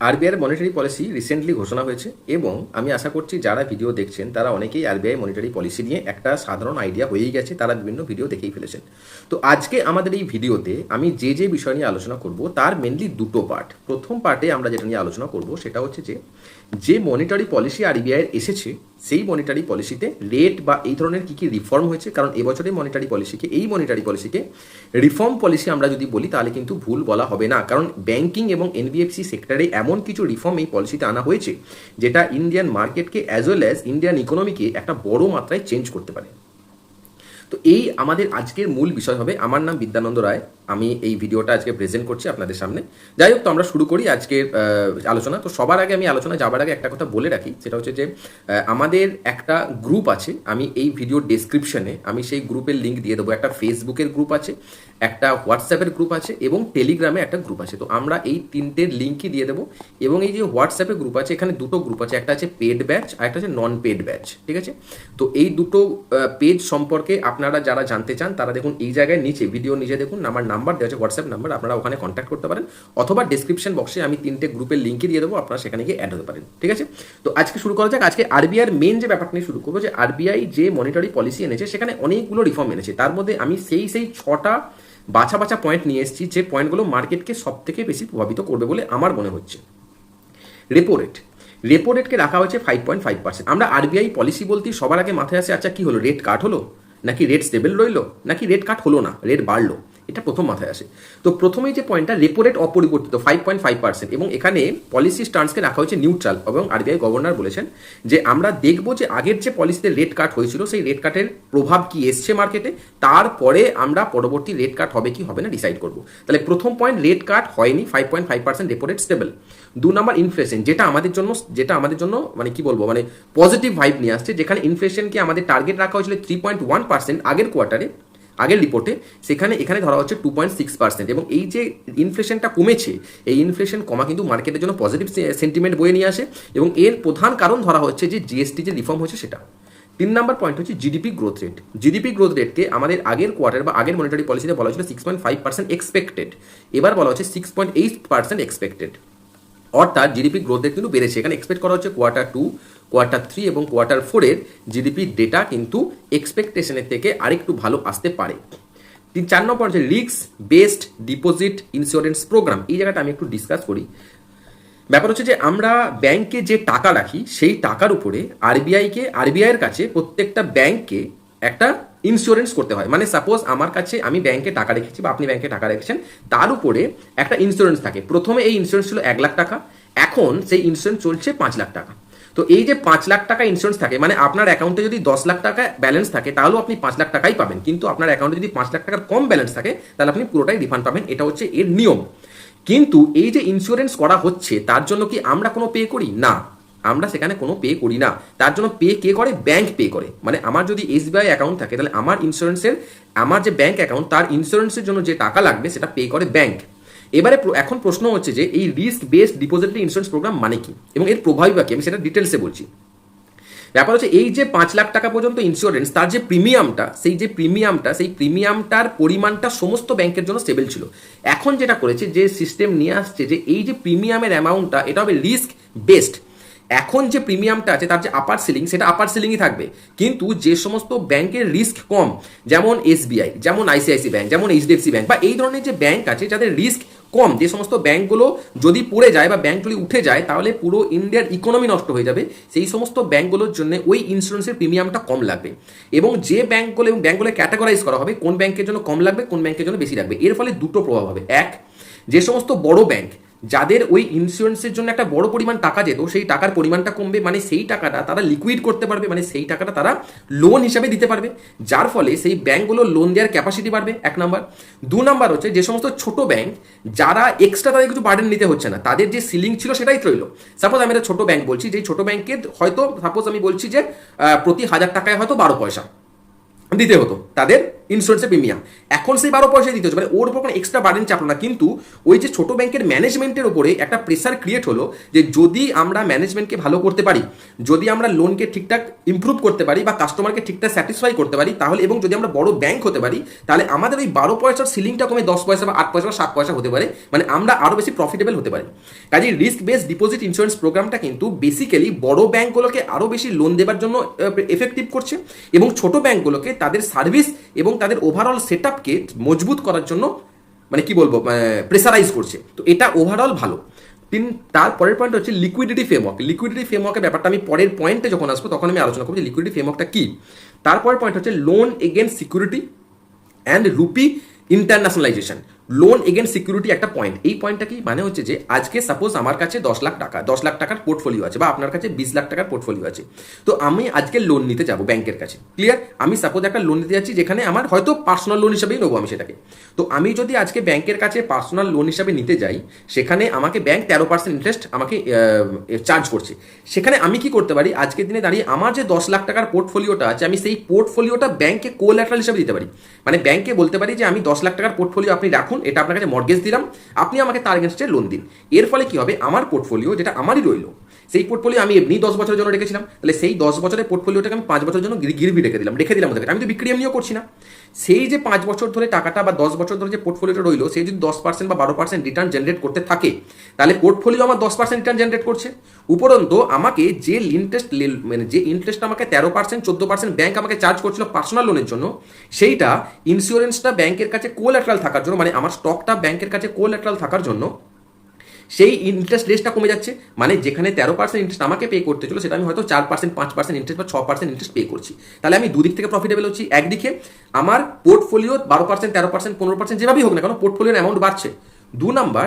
আরবিআইয়ের monetary policy recently ঘোষণা হয়েছে এবং আমি আশা করছি যারা ভিডিও দেখছেন, তারা অনেকেই আরবিআই মনিটারি পলিসি নিয়ে একটা সাধারণ আইডিয়া হয়েই গেছে, তারা বিভিন্ন ভিডিও দেখেই ফেলেছেন। তো আজকে আমাদের এই ভিডিওতে আমি যে যে বিষয় নিয়ে আলোচনা করব, তার মেনলি দুটো পার্ট প্রথম পার্টে আমরা যেটা নিয়ে আলোচনা করব, সেটা হচ্ছে যে যে মনিটারি পলিসি আরবিআইয়ের এসেছে, সেই মনিটারি পলিসিতে রেট বা এই ধরনের কি কি রিফর্ম হয়েছে, কারণ এবছরের মনিটারি পলিসিকে এই মনিটারি পলিসিকে রিফর্ম পলিসি আমরা যদি বলি, তাহলে কিন্তু ভুল বলা হবে না। কারণ ব্যাংকিং এবং এনবিএফসি সেক্টরে এমন কিছু রিফর্ম এই পলিসিতে আনা হয়েছে, যেটা ইন্ডিয়ান মার্কেটকে অ্যাজ ওয়েল অ্যাজ ইন্ডিয়ান ইকোনমিকে একটা বড় মাত্রায় চেঞ্জ করতে পারে। তো এই আমাদের আজকের মূল বিষয় হবে। আমার নাম বিদ্যানন্দ রায়। আমি এই ভিডিওটা আজকে প্রেজেন্ট করছি আপনাদের সামনে। যাই হোক, তো আমরা শুরু করি আজকের আলোচনা। তো সবার আগে আমি আলোচনা যাবার আগে একটা কথা বলে রাখি, সেটা হচ্ছে যে আমাদের একটা গ্রুপ আছে, আমি এই ভিডিও ডেসক্রিপশনে আমি সেই গ্রুপের লিঙ্ক দিয়ে দেবো। একটা ফেসবুকের গ্রুপ আছে, একটা হোয়াটসঅ্যাপের গ্রুপ আছে এবং টেলিগ্রামে একটা গ্রুপ আছে। তো আমরা এই তিনটের লিঙ্কই দিয়ে দেবো এবং এই যে হোয়াটসঅ্যাপে গ্রুপ আছে, এখানে দুটো গ্রুপ আছে। একটা আছে পেড ব্যাচ আর একটা আছে নন পেড ব্যাচ ঠিক আছে? তো এই দুটো পেজ সম্পর্কে আপনারা যারা জানতে চান, তারা দেখুন এই জায়গায় নিচে ভিডিও নিচে দেখুন, আমার নাম্বার, দেওয়া আছে হোয়াটসঅ্যাপ নাম্বার, আপনারা ওখানে কন্ট্যাক্ট করতে পারেন, অথবা ডিসক্রিপশন বক্সে আমি তিনটে গ্রুপের লিঙ্কই দিয়ে দেবো, আপনারা সেখানে গিয়ে অ্যাড হতে পারেন, ঠিক আছে? তো আজকে শুরু করা যাক, আজকে আরবিআইয়ের মেন যে ব্যাপারটা নিয়ে শুরু করব, যে আরবিআই যে মনিটারি পলিসি এনেছে, সেখানে অনেকগুলো রিফর্ম এনেছে, তার মধ্যে আমি সেই সেই ছটা বাছা বাছা পয়েন্ট নিয়ে এসেছি, যে পয়েন্টগুলো মার্কেটকে সব থেকে বেশি প্রভাবিত করবে বলে আমার মনে হচ্ছে। রেপো রেট রেপো রেটকে রাখা হয়েছে ফাইভ পয়েন্ট ফাইভ পার্সেন্ট আমরা আরবিআই পলিসি বলতেই সবার আগে মাথায় আসে আচ্ছা কি হলো রেট কাট হলো? নাকি রেট স্টেবল রইল? নাকি রেট কাট হলো না? রেট বাড়লো? এটা প্রথম মাথায় আসে। তো প্রথমেই যে পয়েন্টটা রেপো রেট অপরিবর্তিত ফাইভ পয়েন্ট ফাইভ পার্সেন্ট এবং এখানে পলিসি স্টান্সকে রাখা হয়েছে নিউট্রাল এবং আরবিআই গভর্নর বলেছেন যে আমরা দেখব যে আগের যে পলিসিতে রেট কাট হয়েছিল, সেই রেট কাটের প্রভাব কি এসছে মার্কেটে তারপরে আমরা পরবর্তী রেট কাট হবে কি হবে না ডিসাইড করব। তাহলে প্রথম পয়েন্ট রেট কাট হয়নি five point five percent repo rate stable দু নম্বর ইনফ্লেশন যেটা আমাদের জন্য, যেটা আমাদের জন্য মানে কি বলব মানে পজিটিভ ভাইব নিয়ে আসছে, যেখানে ইনফ্লেশনকে আমাদের টার্গেট রাখা হয়েছিল থ্রি পয়েন্ট ওয়ান পার্সেন্ট আগের কোয়ার্টারে আগের রিপোর্টে সেখানে, এখানে ধরা হচ্ছে টু পয়েন্ট সিক্স পার্সেন্ট এবং এই যে ইনফ্লেশনটা কমেছে, এই ইনফ্লেশন কমা কিন্তু মার্কেটের জন্য পজিটিভ সেন্টিমেন্ট বয়ে নিয়ে আসে এবং এর প্রধান কারণ ধরা হচ্ছে যে জিএসটি যে রিফর্ম হচ্ছে সেটা। তিন নাম্বার পয়েন্ট হচ্ছে GDP growth rate GDP growth রেটকে আমাদের আগের কোয়ার্টার বা আগের মনিটারি পলিসিতে বলা হয়েছিল six point five percent expected এবার বলা হচ্ছে six point eight percent expected অর্থাৎ জিডিপি গ্রোথ রেট কিন্তু বেড়েছে। এখানে এক্সপেক্ট করা হচ্ছে কোয়ার্টার টু কোয়ার্টার থ্রি এবং কোয়ার্টার ফোরের জিডিপি ডেটা কিন্তু এক্সপেকটেশনের থেকে আরেকটু ভালো আসতে পারে। তিন, চার নম্বর হচ্ছে রিক্স বেসড ডিপোজিট ইন্স্যুরেন্স প্রোগ্রাম এই জায়গাটা আমি একটু ডিসকাস করি। ব্যাপার হচ্ছে যে আমরা ব্যাংকে যে টাকা রাখি, সেই টাকার উপরে আরবিআইকে আরবিআইয়ের কাছে প্রত্যেকটা ব্যাংককে একটা ইন্স্যুরেন্স করতে হয়। মানে সাপোজ আমার কাছে আমি ব্যাংকে টাকা রেখেছি বা আপনি ব্যাংকে টাকা রেখেছেন, তার উপরে একটা ইন্স্যুরেন্স থাকে। প্রথমে এই ইন্স্যুরেন্স ছিল এক লাখ টাকা, এখন সেই ইন্স্যুরেন্স চলছে পাঁচ লাখ টাকা। তো এই যে পাঁচ লাখ টাকা ইন্স্যুরেন্স থাকে মানে আপনার অ্যাকাউন্টে যদি দশ লাখ টাকা ব্যালেন্স থাকে, তাহলেও আপনি পাঁচ লাখ টাকাই পাবেন। কিন্তু আপনার অ্যাকাউন্টে যদি পাঁচ লাখ টাকার কম ব্যালেন্স থাকে, তাহলে আপনি পুরোটাই রিফান্ড পাবেন। এটা হচ্ছে এর নিয়ম। কিন্তু এই যে ইন্স্যুরেন্স করা হচ্ছে, তার জন্য কি আমরা কোনো পে করি? না। আমরা সেখানে কোনো পে করি না। তার জন্য পে কে করে? ব্যাংক পে করে। মানে আমার যদি এসবিআই অ্যাকাউন্ট থাকে, তাহলে আমার ইন্স্যুরেন্সের আমার যে ব্যাংক অ্যাকাউন্ট তার ইন্স্যুরেন্সের জন্য যে টাকা লাগবে, সেটা পে করে ব্যাংক এবারে এখন প্রশ্ন হচ্ছে যে এই risk based depository insurance programme মানে কি? এবং এর প্রভাবই বা কি? আমি সেটা ডিটেলসে বলছি। ব্যাপার হচ্ছে এই যে পাঁচ লাখ টাকা পর্যন্ত ইন্স্যুরেন্স তার যে প্রিমিয়ামটা সেই যে প্রিমিয়ামটা সেই প্রিমিয়ামটার পরিমাণটা সমস্ত ব্যাংকের জন্য স্টেবল ছিল। এখন যেটা করেছে, যে সিস্টেম নিয়ে আসছে, যে এই যে প্রিমিয়ামের অ্যামাউন্টটা এটা হবে রিস্ক বেসড এখন যে প্রিমিয়ামটা আছে, তার যে আপার সিলিং সেটা আপার সিলিংই থাকবে। কিন্তু যে সমস্ত ব্যাংকের রিস্ক কম, যেমন এসবিআই যেমন আইসিআইসি ব্যাংক যেমন এইচডিএফসি ব্যাংক বা এই ধরনের যে ব্যাংক আছে, যাদের রিস্ক কম, যে সমস্ত ব্যাঙ্কগুলো যদি পড়ে যায় বা ব্যাঙ্কগুলি উঠে যায়, তাহলে পুরো ইন্ডিয়ার ইকোনমি নষ্ট হয়ে যাবে। সেই সমস্ত ব্যাঙ্কগুলোর জন্য ওই ইন্স্যুরেন্সের প্রিমিয়ামটা কম লাগবে। এবং যে ব্যাঙ্কগুলো এবং ব্যাঙ্কগুলো ক্যাটাগরাইজ করা হবে, কোন ব্যাঙ্কের জন্য কম লাগবে, কোন ব্যাঙ্কের জন্য বেশি লাগবে। এর ফলে দুটো প্রভাব হবে। এক, যে সমস্ত বড় ব্যাংক যাদের ওই ইন্স্যুরেন্সের জন্য একটা বড় পরিমাণ টাকা যেত, সেই টাকার পরিমাণটা কমবে মানে সেই টাকাটা তারা লিকুইড করতে পারবে মানে সেই টাকাটা তারা লোন হিসাবে দিতে পারবে। যার ফলে সেই ব্যাংকগুলো লোন দেওয়ার ক্যাপাসিটি বাড়বে, এক নাম্বার। দু নাম্বার হচ্ছে যে সমস্ত ছোট ব্যাংক যারা এক্সট্রা তাদের কিছু বার্ডেন নিতে হচ্ছে না, তাদের যে সিলিং ছিল সেটাই রইল। সাপোজ আমি একটা ছোট ব্যাংক বলছি যে ছোট ব্যাংকের হয়তো সাপোজ আমি বলছি যে প্রতি হাজার টাকায় হয়তো বারো পয়সা দিতে হতো, তাদের ইন্স্যুরেন্সের প্রিমিয়াম এখন সেই বারো পয়সা দিতে হচ্ছে। মানে ওর উপর কোনো এক্সট্রা বার্ডেন চাপলো না। কিন্তু ওই যে ছোট ব্যাংকের ম্যানেজমেন্টের উপরে একটা প্রেসার ক্রিয়েট হলো যে যদি আমরা ম্যানেজমেন্টকে ভালো করতে পারি, যদি আমরা লোনকে ঠিকঠাক ইমপ্রুভ করতে পারি বা কাস্টমারকে ঠিকঠাক স্যাটিসফাই করতে পারি, তাহলে এবং যদি আমরা বড় ব্যাংক হতে পারি, তাহলে আমাদের ওই বারো পয়সার সিলিংটা কমে দশ পয়সা বা আট পয়সা বা সাত পয়সা হতে পারে। মানে আমরা আরও বেশি প্রফিটেবল হতে পারি। কাজে রিস্ক বেস ডিপোজিট ইন্স্যুরেন্স প্রোগ্রামটা কিন্তু বেসিক্যালি বড় ব্যাংকগুলোকে আরও বেশি লোন দেওয়ার জন্য এফেক্টিভ করছে এবং ছোট ব্যাংকগুলোকে তাদের সার্ভিস এবং তাদের ওভারঅল সেট আপকে মজবুত করার জন্য মানে কি বলব প্রেসারাইজ করছে। তো এটা ওভারঅল ভালো। তিন, তার পরের পয়েন্ট হচ্ছে লিকুইডিটি ফ্রেমওয়ার্ক লিকুইডিটি ফ্রেমওয়ার্কের ব্যাপারটা আমি পরের পয়েন্টে যখন আসব, তখন আমি আলোচনা করব যে লিকুইডিটি ফ্রেমওয়ার্কটা কি। তারপরের পয়েন্ট হচ্ছে loan against security and rupee internationalisation loan against security একটা পয়েন্ট এই পয়েন্টটা কি? মানে হচ্ছে যে, আজকে সাপোজ আমার কাছে দশ লাখ টাকা, দশ লাখ টাকার পোর্টফোলিও আছে বা আপনার কাছে বিশ লাখ টাকার পোর্টফোলিও আছে। তো আমি আজকে লোন নিতে যাব ব্যাংকের কাছে। ক্লিয়ার আমি সাপোজ একটা লোন নিতে যাচ্ছি যেখানে আমার হয়তো পার্সোনাল লোন হিসাবেই নেব আমি সেটাকে। তো আমি যদি আজকে ব্যাংকের কাছে পার্সোনাল লোন হিসাবে নিতে যাই, সেখানে আমাকে ব্যাংক তেরো পার্সেন্ট ইন্টারেস্ট আমাকে চার্জ করছে। সেখানে আমি কি করতে পারি? আজকের দিনে দাঁড়িয়ে আমার যে দশ লাখ টাকার পোর্টফোলিওটা আছে, আমি সেই পোর্টফোলিওটা ব্যাংকে কোল্যাটারাল হিসাবে দিতে পারি। মানে ব্যাংকে বলতে পারি যে, আমি দশ লাখ টাকার পোর্টফোলিও আপনি রাখুন এটা আপনার কাছে মর্গেজ দিলাম, আপনি আমাকে তার এগেনস্টে লোন দিন। এর ফলে কি হবে? আমার পোর্টফোলিও যেটা আমারই রইল সেই পোর্টফোলিও আমি এমনি দশ বছরের জন্য রেখেছিলাম। তাহলে সেই দশ বছরের পোর্টফোলিওটাকে আমি পাঁচ বছরের জন্য গির- গিরবি রেখে দিলাম রেখে দিলাম আমি তো বিক্রি এমনিও করছি না। সেই যে পাঁচ বছর ধরে টাকাটা বা দশ বছর ধরে যে পোর্টফোলিওটা রইল সেই যদি দশ পার্সেন্ট বা বারো পার্সেন্ট রিটার্ন জেনারেট করতে থাকে, তাহলে পোর্টফোলিও আমার দশ পার্সেন্ট রিটার্ন জেনারেট করছে। উপরন্তু আমাকে যে ইন্টারেস্ট মানে যে ইন্টারেস্ট আমাকে তেরো পার্সেন্ট চোদ্দ পার্সেন্ট ব্যাংক আমাকে চার্জ করছিল পার্সোনাল লোনের জন্য, সেইটা ইন্স্যুরেন্সটা ব্যাংকের কাছে কোল্যাটারাল থাকার জন্য মানে আমার স্টকটা ব্যাংকের কাছে কোল্যাটারাল থাকার জন্য সেই ইন্টারেস্ট রেটটা কমে যাচ্ছে। মানে যেখানে তেরো পার্সেন্ট ইন্টারেস্ট আমাকে পে করতে চলো সেটা আমি হয়তো চার পার্সেন্ট পাঁচ পার্সেন্ট ইন্টারেস্ট বা ছ পার্সেন্ট ইন্টারেস্ট পে করছি। তাহলে আমি দুদিক থেকে প্রফিটেবল হচ্ছি। একদিকে আমার পোর্টফোলিও বারো পার্সেন্ট তেরো পার্সেন্ট পনেরো পার্সেন্ট যেভাবেই হোক না কেন পোর্টফোলিওর অ্যামাউন্ট বাড়ছে। দু নাম্বার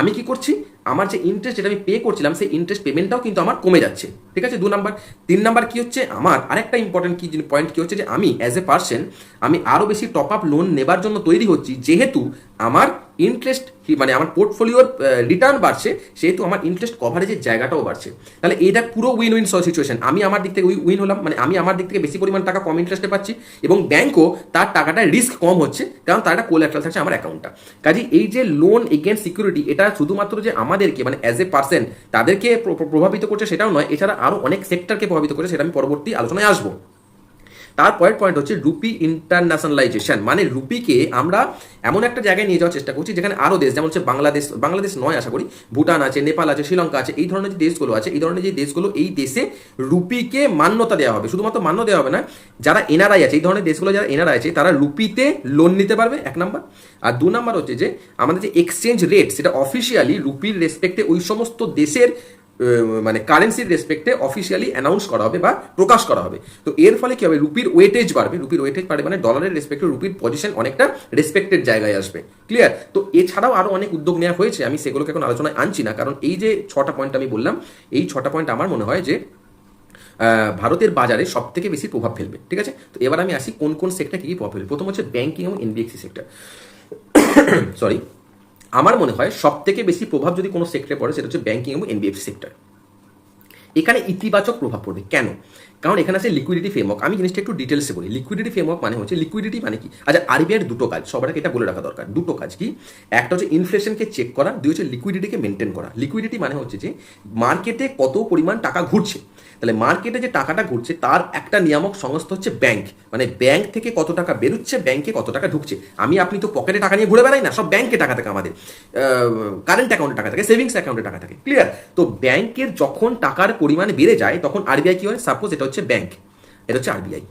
আমি কি করছি? আমার যে ইন্টারেস্ট যেটা আমি পে করছিলাম, সেই ইন্টারেস্ট পেমেন্টটাও কিন্তু আমার কমে যাচ্ছে। ঠিক আছে? দু নাম্বার তিন নাম্বার কি হচ্ছে? আমার আরেকটা ইম্পর্টেন্ট কি পয়েন্ট কি হচ্ছে যে আমি অ্যাজ এ পার্সন আমি আরও বেশি টপ আপ লোন নেবার জন্য তৈরি হচ্ছি। যেহেতু আমার ইন্টারেস্ট মানে আমার পোর্টফোলিওর রিটার্ন বাড়ছে, সেহেতু আমার ইন্টারেস্ট কভারেজের জায়গাটাও বাড়ছে। তাহলে এটা পুরো উইন উইন সিচুয়েশন আমি আমার দিক থেকে উইন হলাম মানে আমি আমার দিক থেকে বেশি পরিমাণ টাকা কম ইন্টারেস্টে পাচ্ছি এবং ব্যাংকও তার টাকাটা রিস্ক কম হচ্ছে, কারণ তার একটা কোল্যাটারাল থাকছে আমার অ্যাকাউন্টটা কাজে এই যে লোন এগেন্স্ট সিকিউরিটি এটা শুধুমাত্র যে আমাদেরকে মানে অ্যাজ এ পার্সন তাদেরকে প্র- প্র- প্রভাবিত করছে সেটাও নয়, এছাড়া আরও অনেক সেক্টরকে প্রভাবিত করছে সেটা আমি পরবর্তী আলোচনায় আসব। তারপরের পয়েন্ট হচ্ছে রুপি ইন্টারন্যাশনালাইজেশন মানে রুপিকে আমরা এমন একটা জায়গায় নিয়ে যাওয়ার চেষ্টা করছি যেখানে আরও দেশ, যেমন হচ্ছে বাংলাদেশ বাংলাদেশ নয় আশা করি, ভুটান আছে, নেপাল আছে, শ্রীলঙ্কা আছে, এই ধরনের যে দেশগুলো আছে, এই ধরনের যে দেশগুলো এই দেশে রুপিকে মান্যতা দেওয়া হবে। শুধুমাত্র মান্য দেওয়া হবে না, যারা এনআরআই আছে, এই ধরনের দেশগুলো যারা এনআরআই আছে, তারা রুপিতে লোন নিতে পারবে, এক নাম্বার। আর দু নাম্বার হচ্ছে যে, আমাদের যে এক্সচেঞ্জ রেট সেটা অফিসিয়ালি রুপির রেসপেক্টে ওই সমস্ত দেশের মানে কারেন্সির রেসপেক্টে অফিসিয়ালি অ্যানাউন্স করা হবে বা প্রকাশ করা হবে। তো এর ফলে কি হবে? রুপির ওয়েটেজ বাড়বে। রুপির ওয়েটেজ বাড়বে মানে ডলারের রেসপেক্টে রুপির পজিশন অনেকটা রেসপেক্টেড জায়গায় আসবে। ক্লিয়ার তো এছাড়াও আরও অনেক উদ্যোগ নেওয়া হয়েছে। আমি সেগুলোকে এখন আলোচনায় আনছি না। কারণ এই যে ছটা পয়েন্ট আমি বললাম, এই ছটা পয়েন্ট আমার মনে হয় যে ভারতের বাজারে সব থেকে বেশি প্রভাব ফেলবে। ঠিক আছে? তো এবার আমি আসি কোন কোন সেক্টর কী কী প্রভাব ফেলবে। প্রথম হচ্ছে ব্যাঙ্কিং এবং এনবিএফসি সেক্টর সরি আমার মনে হয় সব থেকে বেশি প্রভাব যদি কোনো সেক্টরে পড়ে, সেটা হচ্ছে ব্যাঙ্কিং এবং এনবিএফসি সেক্টর এখানে ইতিবাচক প্রভাব পড়বে। কেন? কারণ এখানে আছে লিকুইডিটি ফ্রেমওয়ার্ক আমি জিনিসটা একটু ডিটেলসে বলি। লিকুইডিটি ফ্রেমওয়ার্ক মানে হচ্ছে লিকুইডিটি মানে কি? আচ্ছা আরবিআইয়ের দুটো কাজ। সবার এটা বলে রাখা দরকার। দুটো কাজ কি? একটা হচ্ছে ইনফ্লেশনকে চেক করা, দুই হচ্ছে লিকুইডিটিকে মেনটেন করা। লিকুইডিটি মানে হচ্ছে যে মার্কেটে কত পরিমাণ টাকা ঘুরছে। তাহলে মার্কেটে যে টাকাটা ঘুরছে, তার একটা নিয়ামক সংস্থা হচ্ছে ব্যাংক মানে ব্যাংক থেকে কত টাকা বেরোচ্ছে ব্যাংকে কত টাকা ঢুকছে। আমি, আপনি তো পকেটে টাকা নিয়ে ঘুরে বেড়াই না, সব ব্যাংকে টাকা থাকে আমাদের। কারেন্ট অ্যাকাউন্টে টাকা থাকে সেভিংস অ্যাকাউন্টে টাকা থাকে। ক্লিয়ার তো ব্যাংকের যখন টাকার পরিমাণ বেড়ে যায়, তখন আরবিআই কি হয়? সাপোজ এটা হচ্ছে ব্যাংক এটা হচ্ছে আরবিআই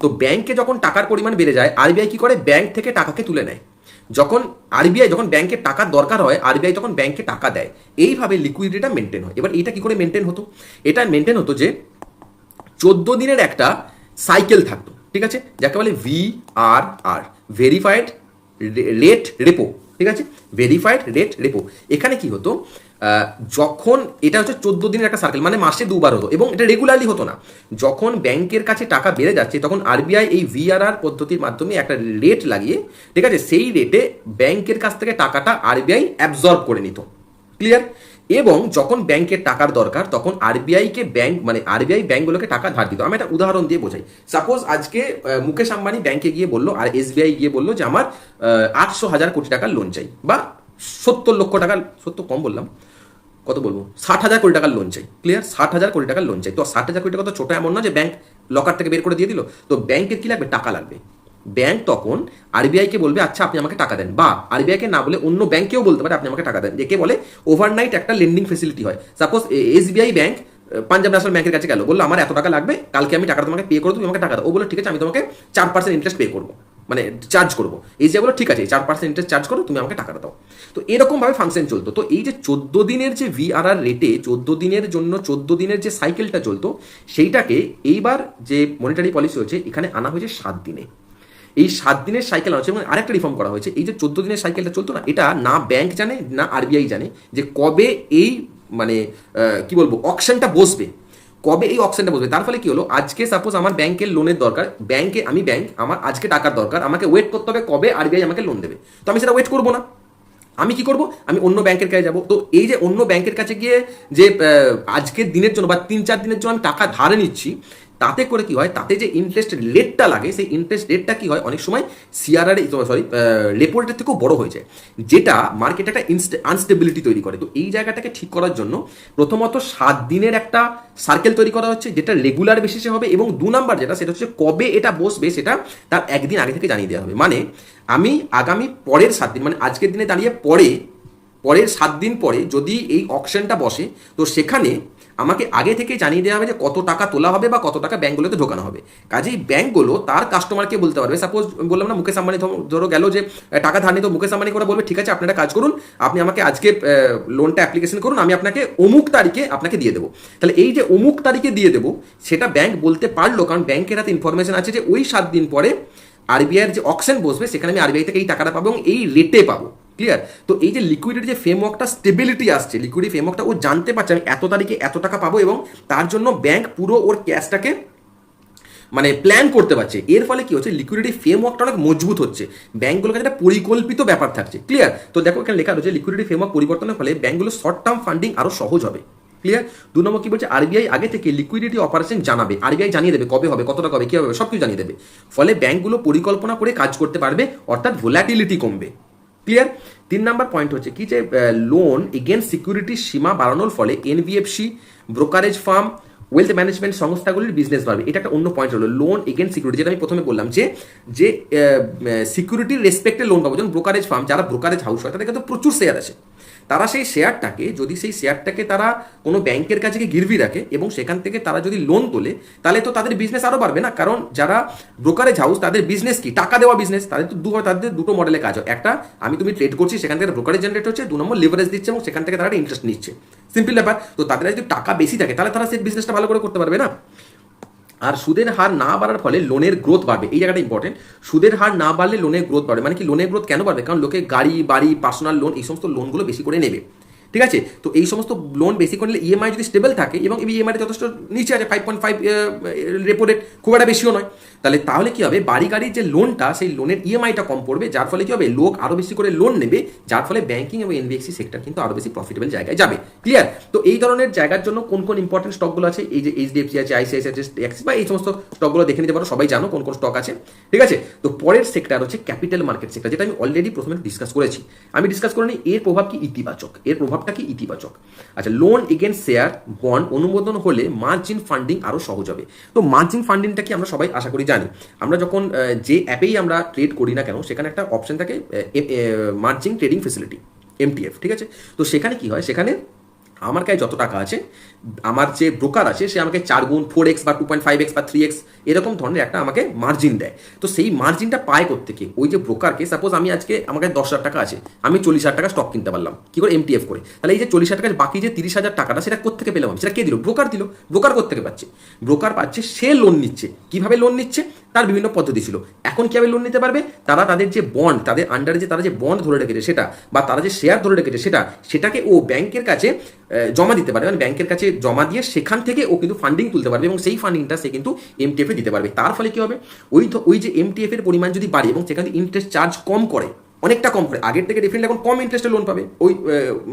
তো ব্যাংকে যখন টাকার পরিমাণ বেড়ে যায় আরবিআই কি করে? ব্যাংক থেকে টাকাকে তুলে নেয়। যখন আরবিআই যখন ব্যাংকের টাকার দরকার হয় আরবিআই তখন ব্যাংকে টাকা দেয়। এইভাবে লিকুইডিটিটা মেনটেন হয়। এবার এটা কি করে মেনটেন হতো? এটা মেনটেন হতো যে চোদ্দ দিনের একটা সাইকেল থাকতো, ঠিক আছে? যাকে বলে V R R verified rate repo ঠিক আছে? ভেরিফাইড রেট রেপো এখানে কি হতো? যখন এটা হচ্ছে চোদ্দ দিনের একটা সার্কেল মানে মাসে দুবার হতো এবং এটা রেগুলারলি হতো না। যখন ব্যাংকের কাছে টাকা বেড়ে যাচ্ছে, তখন আরবিআই এই ভিআরআর পদ্ধতির মাধ্যমে একটা রেট লাগিয়ে, ঠিক আছে, সেই রেটে ব্যাংকের কাছ থেকে টাকাটা আরবিআই অ্যাবজর্ব করে নিত। ক্লিয়ার এবং যখন ব্যাংকের টাকার দরকার, তখন আরবিআইকে ব্যাংক মানে আরবিআই ব্যাংকগুলোকে টাকা ধার দিত। আমি একটা উদাহরণ দিয়ে বোঝাই। সাপোজ আজকে মুকেশ আম্বানি ব্যাংকে গিয়ে বলল, আর এসবিআই গিয়ে বলল যে, আমার আটশো হাজার কোটি টাকার লোন চাই। বা সত্তর লক্ষ টাকার সত্তর কম বললাম, কত বলব? ষাট হাজার কোটি টাকার লোন চাই ক্লিয়ার ষাট হাজার কোটি টাকার লোন চাই। তো ষাট হাজার কোটি টাকা তো ছোটো এমন না যে ব্যাংক লকার থেকে বের করে দিয়ে দিল। তো ব্যাংকের কী লাগবে? টাকা লাগবে। ব্যাংক তখন আরবিআইকে বলবে আচ্ছা আপনি আমাকে টাকা দেন। বা আরবিআইকে না বলে অন্য ব্যাংকেও বলতে পারে, আপনি আমাকে টাকা দেন। একে বলে ওভারনাইট একটা লেন্ডিং ফেসিলিটি হয়। Suppose SBI bank Punjab National ব্যাংকের কাছে গেল। বলল, আমার এত টাকা লাগবে, কালকে আমি টাকা তোমাকে পে করব তুমি আমাকে টাকা দাও। ও বলল, ঠিক আছে, আমি তোমাকে চার পার্সেন্ট ইন্টারেস্ট পে করব। মানে চার্জ করব। এই যে বলো, ঠিক আছে চার পার্সেন্ট ইন্টারেস্ট চার্জ করো, তুমি আমাকে টাকাটা দাও। তো এরকমভাবে ফাংশন চলতো। তো এই যে চোদ্দ দিনের যে ভিআরআর রেটে চোদ্দ দিনের জন্য চোদ্দ দিনের যে সাইকেলটা চলতো, সেইটাকে এইবার যে মনিটারি পলিসি হয়েছে, এখানে আনা হয়েছে সাত দিনে। এই সাত দিনের সাইকেল আনা হচ্ছে এবং আরেকটা রিফর্ম করা হয়েছে। এই যে চোদ্দ দিনের সাইকেলটা চলতো না, এটা না ব্যাংক জানে, না আরবিআই জানে যে কবে এই মানে কি বলব অকশনটা বসবে। কবে এই অপশনটা বসবে? তার ফলে কি হলো? আজকে সাপোজ আমার ব্যাংকের লোনের দরকার ব্যাংকে আমি ব্যাংক আমার আজকে টাকার দরকার, আমাকে ওয়েট করতে হবে কবে আরবিআই আমাকে লোন দেবে। তো আমি সেটা ওয়েট করব না। আমি কি করব? আমি অন্য ব্যাংকের কাছে যাব। তো এই যে অন্য ব্যাংকের কাছে গিয়ে যে আজকের দিনের জন্য বা তিন চার দিনের জন্য আমি টাকা ধারে নিচ্ছি তাতে করে কি হয়? তাতে যে ইন্টারেস্ট রেটটা লাগে, সেই ইন্টারেস্ট রেটটা কি হয়? অনেক সময় সিআরআর সরি রেপোরেটের থেকেও বড় হয়ে যায়। যেটা মার্কেটে একটা আনস্টেবিলিটি তৈরি করে। তো এই জায়গাটাকে ঠিক করার জন্য প্রথমত সাত দিনের একটা সার্কেল তৈরি করা হচ্ছে, যেটা রেগুলার বেসিসে হবে এবং দু নাম্বার যেটা, সেটা হচ্ছে কবে এটা বসবে, সেটা তার একদিন আগে থেকে জানিয়ে দেওয়া হবে। মানে আমি আগামী পরের সাত দিন মানে আজকের দিনে দাঁড়িয়ে পরে, পরের সাত দিন পরে যদি এই অকশনটা বসে, তো সেখানে আমাকে আগে থেকে জানিয়ে দেওয়া হবে যে কত টাকা তোলা হবে বা কত টাকা ব্যাঙ্কগুলোতে ঢোকানো হবে। কাজেই ব্যাঙ্কগুলো তার কাস্টমারকে বলতে পারবে। সাপোজ বললাম না, মুকেশ আম্বানি ধরো- গেল যে টাকা ধার নিত, মুকেশ আম্বানি করে বলবে, ঠিক আছে, আপনারা কাজ করুন, আপনি আমাকে আজকে লোনটা অ্যাপ্লিকেশন করুন, আমি আপনাকে অমুক তারিখে আপনাকে দিয়ে দেবো। তাহলে এই যে অমুক তারিখে দিয়ে দেবো, সেটা ব্যাংক বলতে পারল, কারণ ব্যাংকের হাতে ইনফরমেশন আছে যে, ওই সাত দিন পরে আরবিআইয়ের যে অকশন বসবে, সেখানে আমি আরবিআই থেকে এই টাকাটা পাবো এবং এই রেটে পাবো। ক্লিয়ার তো এই যে লিকুইডিটি যে ফ্রেমওয়ার্কটা স্টেবিলিটি আসছে লিকুইডিটি ফ্রেমওয়ার্কটা ও জানতে পারছে আমি এত তারিখে এত টাকা পাবো এবং তার জন্য ব্যাংক পুরো ওর ক্যাশটাকে মানে প্ল্যান করতে পারছে। এর ফলে কি হচ্ছে? লিকুইডিটি ফ্রেমওয়ার্কটা অনেক মজবুত হচ্ছে। ব্যাঙ্কগুলোর কাছে একটা পরিকল্পিত ব্যাপার থাকছে। ক্লিয়ার তো দেখো এখানে লেখা রয়েছে লিকুইডিটি ফ্রেমওয়ার্ক পরিবর্তনের ফলে ব্যাঙ্কগুলো শর্ট টার্ম ফান্ডিং আরও সহজ হবে। ক্লিয়ার দু নম্বর কি বলছে? আরবিআই আগে থেকে লিকুইডিটি অপারেশন জানাবে। আরবিআই জানিয়ে দেবে কবে হবে কত টাকা হবে কি হবে সব কিছু জানিয়ে দেবে। ফলে ব্যাঙ্কগুলো পরিকল্পনা করে কাজ করতে পারবে, অর্থাৎ ভোলাটিলিটি কমবে। ক্লিয়ার তিন নাম্বার পয়েন্ট হচ্ছে কি যে লোন এগেন্স্ট সিকিউরিটির সীমা বাড়ানোর ফলে NBFC brokerage firm wealth management সংস্থাগুলির বিজনেস বাড়বে। এটা একটা অন্য পয়েন্ট হলো লোন এগেন্স্ট সিকিউরিটি যেটা আমি প্রথমে বললাম যে যে সিকিউরিটির রেসপেক্টে লোন পাবো। যেমন ব্রোকারেজ ফার্ম যারা ব্রোকারেজ হাউস হয় তাদের কিন্তু প্রচুর শেয়ার আছে তারা সেই শেয়ারটাকে, যদি সেই শেয়ারটাকে তারা কোনো ব্যাংকের কাছে গিরবি রাখে এবং সেখান থেকে তারা যদি লোন তোলে, তাহলে তো তাদের বিজনেস আরও বাড়বে না। কারণ যারা ব্রোকারেজ হাউস তাদের বিজনেস কি? টাকা দেওয়া বিজনেস তাদের তো দু তাদের দুটো মডেলে কাজ হয়। একটা, আমি তুমি ট্রেড করছি, সেখান থেকে ব্রোকারেজ জেনারেট হচ্ছে। দু নম্বর লিভারেজ দিচ্ছে এবং সেখান থেকে তারা ইন্টারেস্ট নিচ্ছে। সিম্পল ব্যাপার। তো তাদের যদি টাকা বেশি থাকে, তাহলে তারা সেই বিজনেসটা ভালো করে করতে পারবে না? আর সুদের হার না বাড়ার ফলে লোনের গ্রোথ বাড়বে। এই জায়গাটা ইম্পর্টেন্ট সুদের হার না বাড়লে লোনের গ্রোথ বাড়বে। মানে কি লোনের গ্রোথ কেন বাড়বে? কারণ লোকে গাড়ি, বাড়ি পার্সোনাল লোন এই সমস্ত লোনগুলো বেশি করে নেবে। ঠিক আছে? তো এই সমস্ত লোন বেশি করে নিলে ইএমআই যদি স্টেবল থাকে এবং ইএমআই যথেষ্ট নিচে আছে five point five repo rate খুব একটা বেশিও নয়। তাহলে তাহলে কি হবে? বাড়ি গাড়ির যে লোনটা সেই লোনের ইএমআইটা কম পড়বে, যার ফলে কি হবে? লোক আরও বেশি করে লোন নেবে, যার ফলে ব্যাংকিং এবং এনবিএফসি সেক্টর কিন্তু আরও বেশি প্রফিটেবল জায়গায় যাবে। ক্লিয়ার তো এই ধরনের জায়গার জন্য কোন কোন ইম্পর্টেন্ট স্টকগুলো আছে? এই যে এইচডিএফসি আছে আইসিআইসি আছে বা এই সমস্ত স্টকগুলো দেখে নিতে পারো, সবাই জানো কোন কোন স্টক আছে। ঠিক আছে? তো পরের সেক্টর হচ্ছে ক্যাপিটাল মার্কেট সেক্টর যেটা আমি অলরেডি প্রথমে ডিসকাস করেছি। আমি ডিসকাস করে নিই, এর প্রভাব কি ইতিবাচক? এর প্রভাবটা কি ইতিবাচক? আচ্ছা লোন এগেন্স্ট শেয়ার বন্ড অনুমোদন হলে মার্জিন ফান্ডিং আরও সহজ হবে। তো মার্জিন ফান্ডিংটা কি আমরা সবাই আশা করি জানি। আমরা যখন যে অ্যাপেই আমরা ট্রেড করি না কেন, সেখানে একটা অপশন থাকে মার্জিং ট্রেডিং ফেসিলিটি এমটিএফ ঠিক আছে? তো সেখানে কি হয়? সেখানে আমার কাছে যত টাকা আছে, আমার যে ব্রোকার আছে, সে আমাকে চার গুণ ফোর এক্স বা টু পয়েন্ট ফাইভ এক্স বা থ্রি এক্স এরকম ধরনের একটা আমাকে মার্জিন দেয়। তো সেই মার্জিনটা পায় কোথেকে ওই যে ব্রোকারকে সাপোজ আমি আজকে আমার কাছে দশ হাজার টাকা আছে, আমি চল্লিশ হাজার টাকা স্টক কিনতে পারলাম, কি করে এমটিএফ করে? তাহলে এই যে চল্লিশ হাজার টাকা বাকি যে তিরিশ হাজার টাকাটা, সেটা কোথেকে পেলাম সেটা কে দিল? ব্রোকার দিল। ব্রোকার কোথেকে পাচ্ছে? ব্রোকার পাচ্ছে, সে লোন নিচ্ছে। কীভাবে লোন নিচ্ছে? তার বিভিন্ন পদ্ধতি ছিল। এখন কীভাবে লোন নিতে পারবে? তারা তাদের যে বন্ড তাদের আন্ডারে যে তারা যে বন্ড ধরে রেখেছে সেটা বা তারা যে শেয়ার ধরে রেখেছে সেটা, সেটাকে ও ব্যাংকের কাছে জমা দিতে পারবে। মানে ব্যাংকের কাছে জমা দিয়ে সেখান থেকে ও কিন্তু ফান্ডিং তুলতে পারবে এবং সেই ফান্ডিংটা সে কিন্তু এমটিএফে দিতে পারবে। তার ফলে কী হবে? ওই ওই যে এমটিএফ এর পরিমাণ যদি বাড়ে এবং সেখানে ইন্টারেস্ট চার্জ কম করে অনেকটা কম করে। আগের থেকে ডেফিনেটলি এখন কম ইন্টারেস্টে লোন পাবে। ওই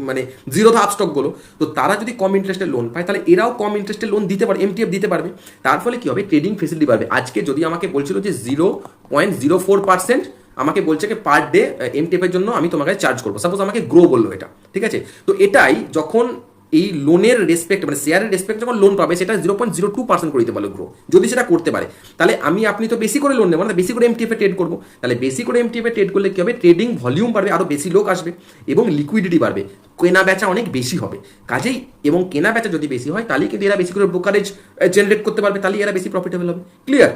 মানে জিরো ধাপ স্টকগুলো তো তারা যদি কম ইন্টারেস্টে লোন পায়, তাহলে এরাও কম ইন্টারেস্টে লোন দিতে পারে এমটিএফ দিতে পারবে। তার ফলে কী হবে? ট্রেডিং ফেসিলিটি বাড়বে। আজকে যদি আমাকে বলছিল যে zero point zero four percent আমাকে বলছে কি পার ডে এমটিএফ এর জন্য আমি তোমাকে চার্জ করব। সাপোজ আমাকে গ্রো বলল এটা। ঠিক আছে? তো এটাই যখন এই লোনের রেসপেক্ট মানে শেয়ারের রেসপেক্ট যখন লোন পাবে, সেটা zero point zero two percent করে দিতে পারল গ্রো যদি সেটা করতে পারে, তাহলে আমি, আপনি তো বেশি করে লোন নেব না বেশি করে এমটিএফ ট্রেড করব। তাহলে বেশি করে এমটিএফ ট্রেড করলে কী হবে? ট্রেডিং ভলিউম বাড়বে আরও বেশি লোক আসবে এবং লিকুইডিটি বাড়বে। কেনা বেচা অনেক বেশি হবে। কাজেই এবং কেনা বেচা যদি বেশি হয় তাহলে কিন্তু এরা বেশি করে ব্রোকারেজ জেনারেট করতে পারবে তাহলে এরা বেশি প্রফিটেবল হবে। ক্লিয়ার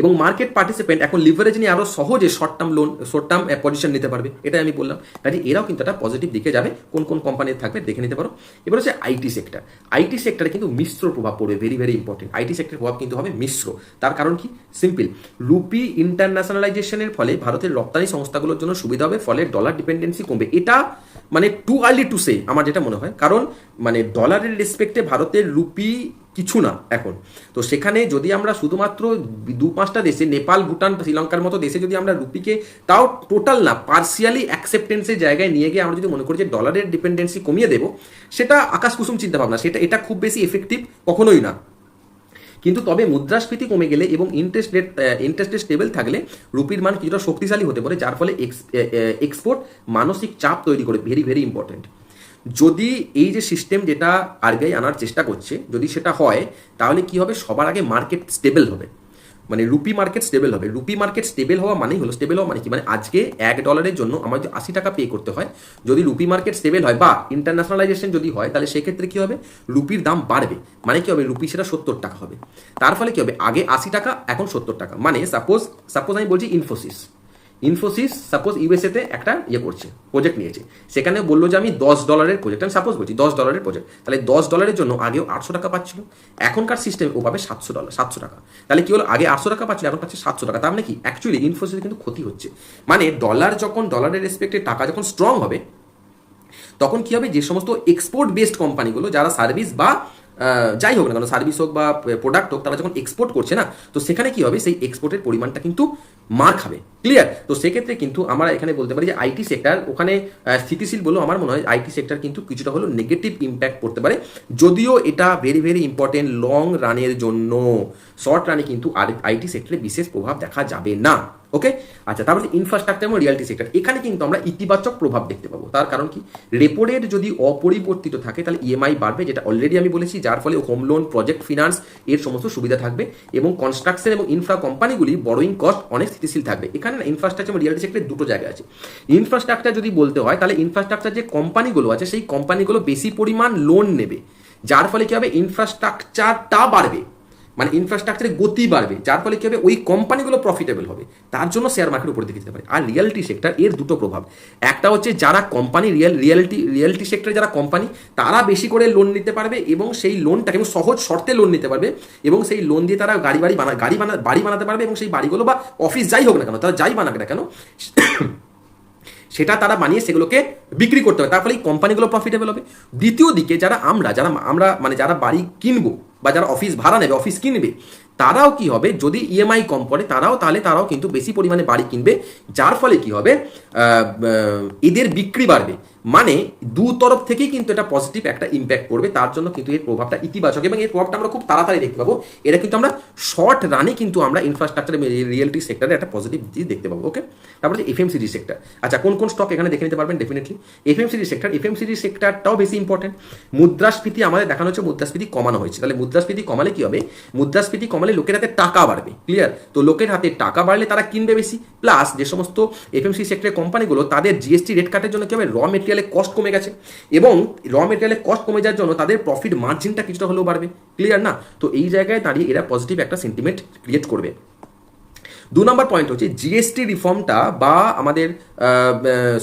এবং মার্কেট পার্টিসিপেন্ট এখন লিভারেজ নিয়ে আরও সহজে short term loan short term position নিতে পারবে। এটাই আমি বললাম। কাজে এরাও কিন্তু একটা পজিটিভ দিকে যাবে, কোন কোন কোম্পানির থাকবে দেখে নিতে পারো। এবার হচ্ছে আইটি সেক্টর আইটি সেক্টরে কিন্তু মিশ্র প্রভাব পড়বে ভেরি ভেরি ইম্পর্টেন্ট আইটি সেক্টরের প্রভাব কিন্তু হবে মিশ্র। তার কারণ কি? সিম্পল রুপি ইন্টারন্যাশনালাইজেশনের ফলে ভারতের রপ্তানি সংস্থাগুলোর জন্য সুবিধা হবে, ফলে ডলার ডিপেন্ডেন্সি কমবে। এটা মানে টু আর্লি টু সে আমার যেটা মনে হয়। কারণ মানে ডলারের রেসপেক্টে ভারতের রুপি কিছু না এখন। তো সেখানে যদি আমরা শুধুমাত্র দু পাঁচটা দেশে, নেপাল, ভুটান, শ্রীলঙ্কার মতো দেশে যদি আমরা রুপিকে, তাও টোটাল না পার্সিয়ালি অ্যাকসেপ্টেন্সের জায়গায় নিয়ে গিয়ে আমরা যদি মনে করি যে ডলারের ডিপেন্ডেন্সি কমিয়ে দেবো, সেটা আকাশ কুসুম চিন্তা ভাবনা সেটা, এটা খুব বেশি এফেক্টিভ কখনোই না। কিন্তু তবে মুদ্রাস্ফীতি কমে গেলে এবং interest rate interest rate stable থাকলে রুপির মান কিছুটা শক্তিশালী হতে পারে, যার ফলে এক্সপোর্ট মানসিক চাপ তৈরি করে ভেরি ভেরি ইম্পর্টেন্ট যদি এই যে সিস্টেম যেটা আরবিআই আনার চেষ্টা করছে, যদি সেটা হয়, তাহলে কি হবে? সবার আগে মার্কেট স্টেবল হবে। মানে রুপি মার্কেট স্টেবল হবে। রুপি মার্কেট স্টেবল হওয়া মানেই হলো স্টেবল হওয়া মানে কি? মানে আজকে এক ডলারের জন্য আমার যদি আশি টাকা পে করতে হয়, যদি রুপি মার্কেট স্টেবল হয় বা ইন্টারন্যাশনালাইজেশন যদি হয়, তাহলে সেক্ষেত্রে কি হবে? রুপির দাম বাড়বে। মানে কি হবে? রুপি সেটা সত্তর টাকা হবে। তার ফলে কি হবে? আগে আশি টাকা, এখন সত্তর টাকা। মানে সাপোজ সাপোজ আমি বলছি ইনফোসিস ইনফোসিস সাপোজ ইউএসএতে একটা ইয়ে করছে প্রজেক্ট নিয়েছে। সেখানে বলল যে আমি দশ ডলারের প্রজেক্ট আমি সাপোজ বলছি দশ ডলারের প্রজেক্ট তাহলে দশ ডলারের জন্য আগেও আটশো টাকা পাচ্ছিল। এখনকার সিস্টেম ও পাবে সাতশো ডলার সাতশো টাকা। তাহলে কি হলো? আগে আটশো টাকা পাচ্ছিল, এখন পাচ্ছে সাতশো টাকা। তার মানে কি? অ্যাকচুয়ালি ইনফোসিসে কিন্তু ক্ষতি হচ্ছে। মানে ডলার যখন ডলারের রেসপেক্টে টাকা যখন স্ট্রং হবে, তখন কি হবে? যে সমস্ত এক্সপোর্ট বেসড কোম্পানিগুলো যারা সার্ভিস বা যাই হোক না কেন সার্ভিস হোক বা প্রোডাক্ট হোক, তারা যখন এক্সপোর্ট করছে না, তো সেখানে কি হবে? সেই এক্সপোর্টের পরিমাণটা কিন্তু মার খাবে। ক্লিয়ার তো সেক্ষেত্রে কিন্তু আমরা এখানে বলতে পারি যে আইটি সেক্টর ওখানে স্থিতিশীল বলেও আমার মনে হয় আইটি সেক্টর কিন্তু কিছুটা হলো নেগেটিভ ইম্প্যাক্ট পড়তে পারে। যদিও এটা ভেরি ভেরি ইম্পর্টেন্ট লং রানের জন্য। শর্ট রানে কিন্তু আর আইটি সেক্টরে বিশেষ প্রভাব দেখা যাবে না। ওকে আচ্ছা তারপরে ইনফ্রাস্ট্রাকচার এবং রিয়ালিটি সেক্টর এখানে কিন্তু আমরা ইতিবাচক প্রভাব দেখতে পাবো। তার কারণ কি? রেপো রেট যদি অপরিবর্তিত থাকে, তাহলে ইএমআই বাড়বে, যেটা অলরেডি আমি বলেছি, যার ফলে হোম লোন প্রজেক্ট ফিনান্স এর সমস্ত সুবিধা থাকবে এবং কনস্ট্রাকশন এবং ইনফ্রা কোম্পানিগুলি বড়োইং কস্ট অনেক স্থিতিশীল থাকবে। এখানে না ইনফ্রাস্ট্রাকচার এবং রিয়ালিটি সেক্টরে দুটো জায়গা আছে। ইনফ্রাস্ট্রাকচার যদি বলতে হয়, তাহলে ইনফ্রাস্ট্রাকচার যে কোম্পানিগুলো আছে, সেই কোম্পানিগুলো বেশি পরিমাণ লোন নেবে। যার ফলে কি হবে? ইনফ্রাস্ট্রাকচারটা বাড়বে। মানে ইনফ্রাস্ট্রাকচারে গতি বাড়বে, যার ফলে কি হবে? ওই কোম্পানিগুলো প্রফিটেবল হবে। তার জন্য শেয়ার মার্কেট উপরে দিকে যেতে পারে। আর রিয়েলিটি সেক্টর এর দুটো প্রভাব। একটা হচ্ছে যারা কোম্পানি রিয়েল রিয়েলিটি রিয়েলিটি সেক্টরে যারা কোম্পানি তারা বেশি করে লোন নিতে পারবে এবং সেই লোনটাকে এবং সহজ শর্তে লোন নিতে পারবে এবং সেই লোন দিয়ে তারা গাড়ি, বাড়ি বানা, গাড়ি বানা, বাড়ি বানাতে পারবে এবং সেই বাড়িগুলো বা অফিস যাই হোক না কেন, তারা যাই বানাক না কেন, সেটা তারা বানিয়ে সেগুলোকে বিক্রি করতে হবে তার ফলে এই কোম্পানিগুলো প্রফিটেবল হবে। দ্বিতীয় দিকে যারা আমরা যারা আমরা মানে যারা বাড়ি কিনবো বা যারা অফিস ভাড়া নেবে অফিস কিনবে, তারাও কি হবে? যদি ইএমআই কম পড়ে, তারাও তাহলে তারাও কিন্তু বেশি পরিমাণে বাড়ি কিনবে। যার ফলে কি হবে? এদের বিক্রি বাড়বে। মানে দু তরফ থেকেই কিন্তু এটা পজিটিভ একটা ইম্প্যাক্ট পড়বে। তার জন্য কিন্তু এর প্রভাবটা ইতিবাচক এবং এর প্রভাবটা আমরা খুব তাড়াতাড়ি দেখতে পাবো। এটা কিন্তু আমরা শর্ট রানে কিন্তু আমরা ইনফ্রাস্ট্রাকচার রিয়েলিটি সেক্টরে একটা পজিটিভ দিক দেখতে পাবো ওকে তারপরে এফএমসিডি সেক্টর আচ্ছা কোন কোন স্টক এখানে দেখে নিতে পারবেন? ডেফিনেটলি এফএমসিডি সেক্টর এফএমসিডি সেক্টরটাও বেশি ইম্পর্টেন্ট মুদ্রাস্ফীতি আমাদের দেখানো হচ্ছে, মুদ্রাস্ফীতি কমানো হয়েছে। তাহলে মুদ্রাস্ফীতি কমালে কি হবে? মুদ্রাস্ফীতি কমালে লোকের হাতে টাকা বাড়বে ক্লিয়ার তো লোকের হাতে টাকা বাড়লে তারা কিনবে বেশি। প্লাস যে সমস্ত এফএমসি সেক্টরের কোম্পানিগুলো তাদের জিএসটি রেট কাটের জন্য কি হবে? র মেটেরিয়ালের কস্ট কমে গেছে এবং র মেটেরিয়ালের কস্ট কমে যাওয়ার জন্য তাদের প্রফিট মার্জিনটা কিছুটা হলেও বাড়বে। ক্লিয়ার না? তো এই জায়গায় দাঁড়িয়ে এরা পজিটিভ একটা সেন্টিমেন্ট ক্রিয়েট করবে। দু নম্বর পয়েন্ট হচ্ছে জিএসটি রিফর্মটা বা আমাদের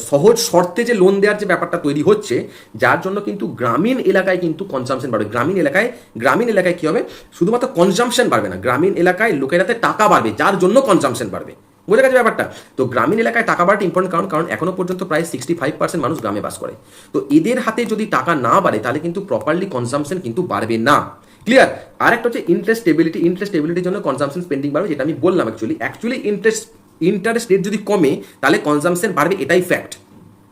সহজ শর্তে যে লোন দেওয়ার যে ব্যাপারটা তৈরি হচ্ছে, যার জন্য কিন্তু গ্রামীণ এলাকায় কিন্তু কনজামশন বাড়বে। গ্রামীণ এলাকায় গ্রামীণ এলাকায় কি হবে? শুধুমাত্র কনজামশন বাড়বে না, গ্রামীণ এলাকায় লোকেরাতে টাকা বাড়বে, যার জন্য কনজামশন বাড়বে। বোঝা গেছে ব্যাপারটা? তো গ্রামীণ এলাকায় টাকা বাড়াটা ইম্পর্টেন্ট কারণ কারণ এখনও পর্যন্ত প্রায় সিক্সটি ফাইভ পার্সেন্ট মানুষ গ্রামে বাস করে। তো এদের হাতে যদি টাকা না বাড়ে, তাহলে কিন্তু প্রপারলি কনজামশন কিন্তু বাড়বে না। ক্লিয়ার আর একটা হচ্ছে ইন্টারেস্ট স্টেবিলিটি ইন্টারেস্ট স্টেবিলিটির জন্য কনজামশন স্পেন্ডিং বাড়বে, যেটা আমি বললাম actually actually interest interest rate যদি কমে, তাহলে কনজামশন বাড়বে, এটাই ফ্যাক্ট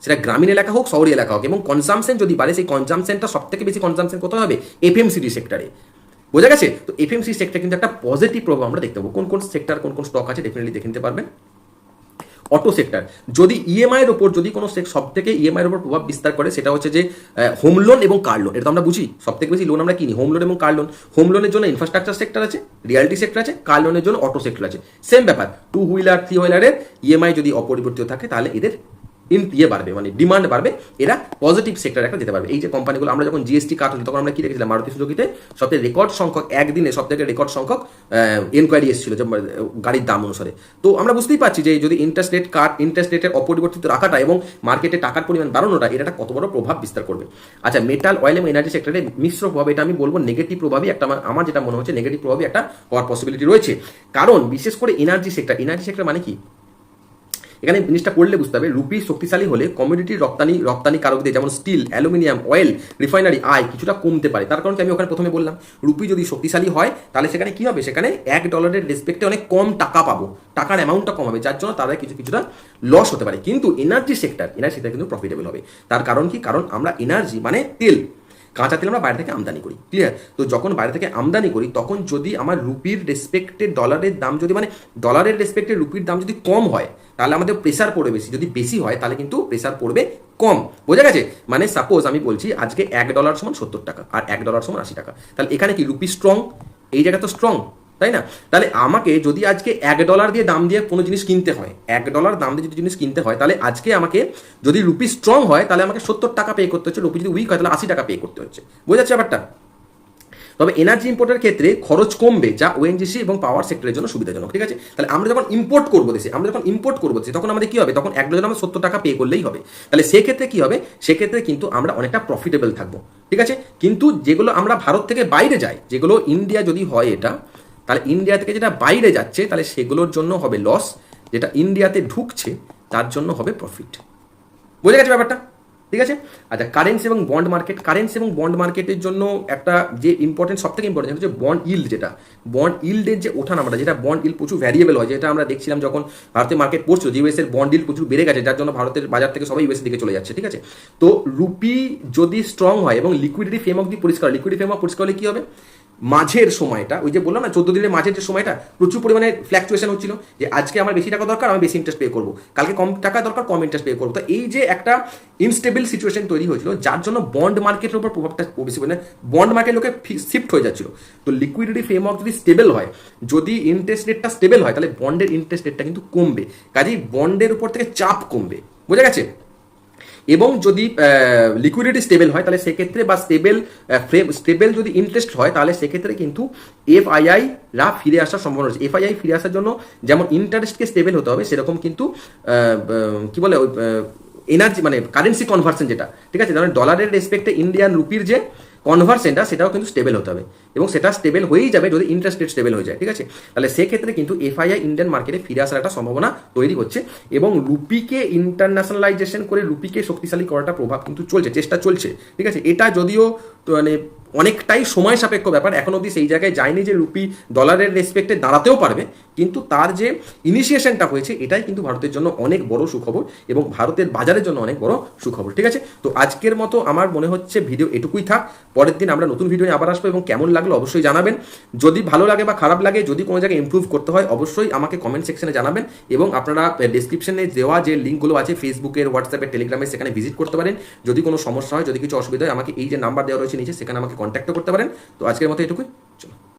সেটা গ্রামীণ এলাকা হোক, শহরী এলাকা হোক, এবং কনজামশন যদি বাড়ে, সেই কনজামশনটা সব থেকে বেশি কনজামশন কোথায় হবে? এফএমসিডি সেক্টরে বোঝা গেছে? তো এফএমসি সেক্টর কিন্তু একটা পজিটিভ প্রভাব আমরা দেখতে পাবো। কোন কোন সেক্টর কোন কোন স্টক আছে ডেফিনেটলি দেখে নিতে পারবেন। অটো সেক্টর যদি ইএমআই এর ওপর যদি কোনো সব থেকে ইএমআই এর ওপর প্রভাব বিস্তার করে, সেটা হচ্ছে যে হোম লোন এবং কার লোন এটা তো আমরা বুঝি। সব থেকে বেশি লোন আমরা কিনি। হোম লোন এবং কার লোন হোম লোনের জন্য ইনফ্রাস্ট্রাকচার সেক্টর আছে রিয়ালিটি সেক্টর আছে কার লোনের জন্য অটো সেক্টর আছে। সেম ব্যাপার। টু হুইলার থ্রি হুইলারের ইএমআই যদি অপরিবর্তিত থাকে, তাহলে এদের ইয়ে বাড়বে মানে ডিমান্ড বাড়বে, এরা পজিটিভ সেক্টর একটা যেতে পারবে। এই যে কোম্পানিগুলো আমরা যখন জিএসটি কাট হচ্ছে তখন আমরা কি দেখেছিলাম? মারুতি সুজুকিতে সবথেকে রেকর্ড সংখ্যক, একদিনে সব থেকে রেকর্ড সংখ্যক এনকোয়ারি এসেছিল গাড়ির দাম অনুসারে। তো আমরা বুঝতেই পারছি যে, যদি ইন্টারেস্ট রেট কাট ইন্টারেস্ট রেটের অপরিবর্তিত রাখাটা এবং মার্কেটে টাকার পরিমাণ বাড়ানোটা এটা কত বড় প্রভাব বিস্তার করবে। আচ্ছা মেটাল অয়েল এবং এনার্জি সেক্টরে মিশ্র প্রভাব, এটা আমি বলব নেগেটিভ প্রভাবই একটা আমার যেটা মনে হচ্ছে নেগেটিভ প্রভাবই একটা হওয়ার পসিবিলিটি রয়েছে। কারণ, বিশেষ করে এনার্জি সেক্টর এনার্জি সেক্টর মানে কি? এখানে জিনিসটা পড়লে বুঝতে হবে, রুপি শক্তিশালী হলে কমোডিটি রপ্তানি রপ্তানি কারকদের যেমন স্টিল অ্যালুমিনিয়াম অয়েল রিফাইনারি আয় কিছুটা কমতে পারে। তার কারণ আমি ওখানে প্রথমে বললাম, রুপি যদি শক্তিশালী হয়, তাহলে সেখানে কি হবে? সেখানে এক ডলারের রেসপেক্টে অনেক কম টাকা পাবো, টাকার অ্যামাউন্টটা কম হবে, যার জন্য তাদের কিছু, কিছুটা লস হতে পারে। কিন্তু এনার্জি সেক্টর এনার্জি সেক্টর কিন্তু প্রফিটেবল হবে। তার কারণ কি? কারণ আমরা এনার্জি মানে তেল। কাঁচা তেল আমরা বাইরে থেকে আমদানি করি ক্লিয়ার তো যখন বাইরে থেকে আমদানি করি, তখন যদি আমার রুপির রেসপেক্টে ডলারের দাম যদি মানে ডলারের রেসপেক্টে রুপির দাম যদি কম হয়, তাহলে আমাদের প্রেসার পড়বে বেশি। যদি বেশি হয়, তাহলে কিন্তু প্রেশার পড়বে কম। বোঝা গেছে? মানে সাপোজ আমি বলছি আজকে এক ডলার সমান সত্তর টাকা, আর এক ডলার সমান আশি টাকা। তাহলে এখানে কি রুপি স্ট্রং এই জায়গা তো স্ট্রং তাই না? তাহলে আমাকে যদি আজকে এক ডলার দিয়ে দাম দিয়ে কোনো জিনিস কিনতে হয়, এক ডলার দাম দিয়ে যদি জিনিস কিনতে হয়, তাহলে আজকে আমাকে যদি রুপি স্ট্রং হয়, তাহলে আমাকে সত্তর টাকা পে করতে হচ্ছে রুপি যদি উইক হয়, তাহলে আশি টাকা পে করতে হচ্ছে। বোঝা যাচ্ছে ব্যাপারটা? তবে এনার্জি ইম্পোর্টের ক্ষেত্রে খরচ কমবে যা ওএনজিসি এবং পাওয়ার সেক্টরের জন্য সুবিধাজনক, ঠিক আছে? তাহলে আমরা যখন ইম্পোর্ট করব দেশে, আমরা যখন ইম্পোর্ট করব দেশে, তখন আমাদের কি হবে? তখন এক ডজন আমরা সত্তর টাকা পে করলেই হবে। তাহলে সেক্ষেত্রে কি হবে? সেক্ষেত্রে কিন্তু আমরা অনেকটা প্রফিটেবল থাকব, ঠিক আছে? কিন্তু যেগুলো আমরা ভারত থেকে বাইরে যাই, যেগুলো ইন্ডিয়া যদি হয় এটা তাহলে ইন্ডিয়া থেকে যেটা বাইরে যাচ্ছে, তাহলে সেগুলোর জন্য হবে লস যেটা ইন্ডিয়াতে ঢুকছে, তার জন্য হবে প্রফিট বোঝা গেছে ব্যাপারটা? ঠিক আছে? আচ্ছা কারেন্সি এবং বন্ড মার্কেট কারেন্সি এবং বন্ড মার্কেটের জন্য একটা যে ইম্পর্টেন্ট সব থেকে ইম্পর্টেন্ট হচ্ছে বন্ড ইল্ড যেটা। বন্ড ইল্ডের যে ওঠানামাটা যেটা বন্ড ইল্ড প্রচুর ভ্যারিয়েবল হয়, যেটা আমরা দেখছিলাম যখন ভারতের মার্কেট পড়ছিল, যে ইউএসের বন্ড ইল্ড প্রচুর বেড়ে গেছে, যার জন্য ভারতের বাজার থেকে সবাই ইউএসের দিকে চলে যাচ্ছে, ঠিক আছে? তো রুপি যদি স্ট্রং হয় এবং লিকুইডিটি ফ্রেমওয়ার্ক দিয়ে পরিষ্কার লিকুইডিটি ফ্রেমওয়ার্ক পরিষ্কার হলে কি হবে? মাঝের সময়টা, ওই যে বললাম না, চোদ্দ দিনের মাঝের যে সময়টা, প্রচুর পরিমাণে ফ্ল্যাকচুয়েশন হচ্ছিল যে আজকে আমার বেশি টাকা দরকার, আমি বেশি ইন্টারেস্ট পে করব। কালকে কম টাকা দরকার, কম ইন্টারেস্ট পে করব। তো এই যে একটা ইনস্টেবল সিচুয়েশন তৈরি হয়েছিল, যার জন্য বন্ড মার্কেটের উপর প্রভাবটা বেশি মানে বন্ড মার্কেট লোকে শিফট হয়ে যাচ্ছিল। তো লিকুইডিটি ফ্রেমওয়ার্ক যদি স্টেবল হয়, যদি ইন্টারেস্ট রেটটা স্টেবল হয়, তাহলে বন্ডের ইন্টারেস্ট রেটটা কিন্তু কমবে। কাজেই বন্ডের উপর থেকে চাপ কমবে। বোঝা গেছে? এবং যদি লিকুইডিটি স্টেবল হয়, তাহলে সেক্ষেত্রে বা স্টেবল ফ্রেম স্টেবল যদি ইন্টারেস্ট হয়, তাহলে সেক্ষেত্রে কিন্তু এফআইআই রা ফিরে আসার সম্ভাবনা রয়েছে। এফআইআই ফিরে আসার জন্য যেমন ইন্টারেস্টকে স্টেবল হতে হবে, সেরকম কিন্তু কি বলে ওই এনার্জি মানে কারেন্সি কনভার্সন যেটা, ঠিক আছে? ডলারের রেসপেক্টে ইন্ডিয়ান রুপির যে কনভার্সেনটা সেটাও কিন্তু স্টেবল হতে হবে। এবং সেটা স্টেবল হয়েই যাবে যদি ইন্টারেস্ট রেট স্টেবল হয়ে যায়, ঠিক আছে? তাহলে সেক্ষেত্রে কিন্তু এফআইআই ইন্ডিয়ান মার্কেটে ফিরে আসার একটা সম্ভাবনা তৈরি হচ্ছে এবং রুপিকে ইন্টারন্যাশনালাইজেশন করে রুপিকে শক্তিশালী করাটা প্রভাব কিন্তু চলছে, চেষ্টা চলছে, ঠিক আছে? এটা যদিও মানে অনেকটাই সময় সাপেক্ষ ব্যাপার, এখন অবধি সেই জায়গায় যায়নি যে রুপি ডলারের রেসপেক্টে দাঁড়াতেও পারবে, কিন্তু তার যে ইনিশিয়েশনটা হয়েছে এটাই কিন্তু ভারতের জন্য অনেক বড় সুখবর এবং ভারতের বাজারের জন্য অনেক বড় সুখবর, ঠিক আছে? তো আজকের মতো আমার মনে হচ্ছে ভিডিও এটুকুই থাক, পরের দিন আমরা নতুন ভিডিও নিয়ে আবার আসব এবং কেমন লাগল অবশ্যই জানাবেন। যদি ভালো লাগে বা খারাপ লাগে, যদি কোনো জায়গায় ইম্প্রুভ করতে হয়, অবশ্যই আমাকে কমেন্ট সেকশনে জানাবেন এবং আপনারা ডিসক্রিপশনে দেওয়া যে লিঙ্কগুলো আছে ফেসবুকের হোয়াটসঅ্যাপের টেলিগ্রামে সেখানে ভিজিট করতে পারেন। যদি কোনো সমস্যা হয়, যদি কিছু অসুবিধা হয়, আমাকে এই যে নাম্বার দেওয়া রয়েছে নিচে, সেখানে আমাকে কন্ট্যাক্ট করতে পারেন। তো আজকের মতো এটুকুই। চলো।